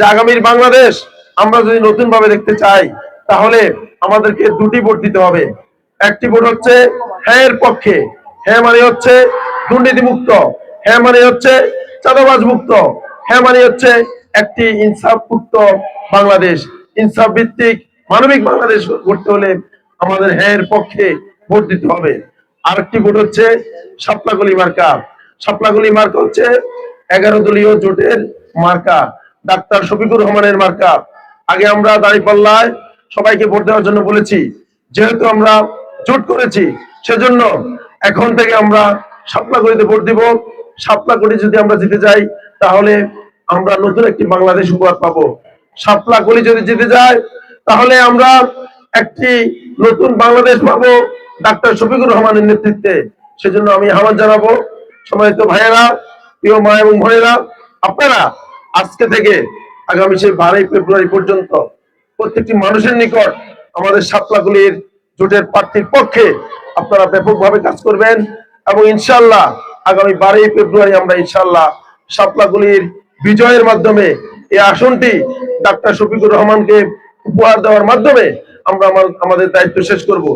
যে আগামীর বাংলাদেশ আমরা যদি নতুন ভাবে দেখতে চাই, তাহলে আমাদেরকে দুটি ভোট দিতে হবে। একটি ভোট হচ্ছে হ্যাঁ এর পক্ষে। হ্যাঁ মানে হচ্ছে দুর্নীতি মুক্ত হ্যাঁ মানে হচ্ছে চাঁদাবাজ মুক্ত। হ্যাঁ মানে হচ্ছে একটি ইনসাফ মুক্ত বাংলাদেশ। ইনসাফ ভিত্তিক মানবিক বাংলাদেশ করতে হলে আমাদের হ্যাঁ এর পক্ষে ভোট দিতে হবে। আরেকটি ভোট হচ্ছে সাপলাগুলি মার্কা। সাপলাগুলি মার্কা হচ্ছে এগারো দলীয় জোটের মার্কা। ডাক্তার শফিকুর রহমানের মার্কা। আগে আমরা দাঁড়িপাল্লায় সবাইকে ভোট দেওয়ার জন্য বলেছি, যেহেতু আমরা জোট করেছি, সেজন্য এখন থেকে আমরা সাপলাগুড়িতে ভোট দিব। সাপলাগুড়ি যদি আমরা জিতে যাই, তাহলে আমরা নতুন একটি বাংলাদেশ উপহার পাবো। সাপলাগুড়ি যদি জিতে যায়, তাহলে আমরা একটি নতুন বাংলাদেশ পাবো ডাক্তার শফিকুর রহমানের নেতৃত্বে। সেজন্য আমি আহ্বান জানাব, সম্মানিত ভাইয়েরা, প্রিয় মা এবং বোনেরা, আপনারা আজকে থেকে আগামী সেই বারোই ফেব্রুয়ারি পর্যন্ত প্রত্যেকটি মানুষের নিকট আমাদের সাতলাগুলির জোটের প্রার্থীর পক্ষে আপনারা ব্যাপকভাবে কাজ করবেন এবং ইনশাল্লাহ আগামী বারোই ফেব্রুয়ারি আমরা ইনশাল্লাহ সাতলাগুলির বিজয়ের মাধ্যমে এই আসনটি ডাক্তার শফিকুর রহমানকে উপহার দেওয়ার মাধ্যমে আমরা আমার- আমাদের দায়িত্ব শেষ করব।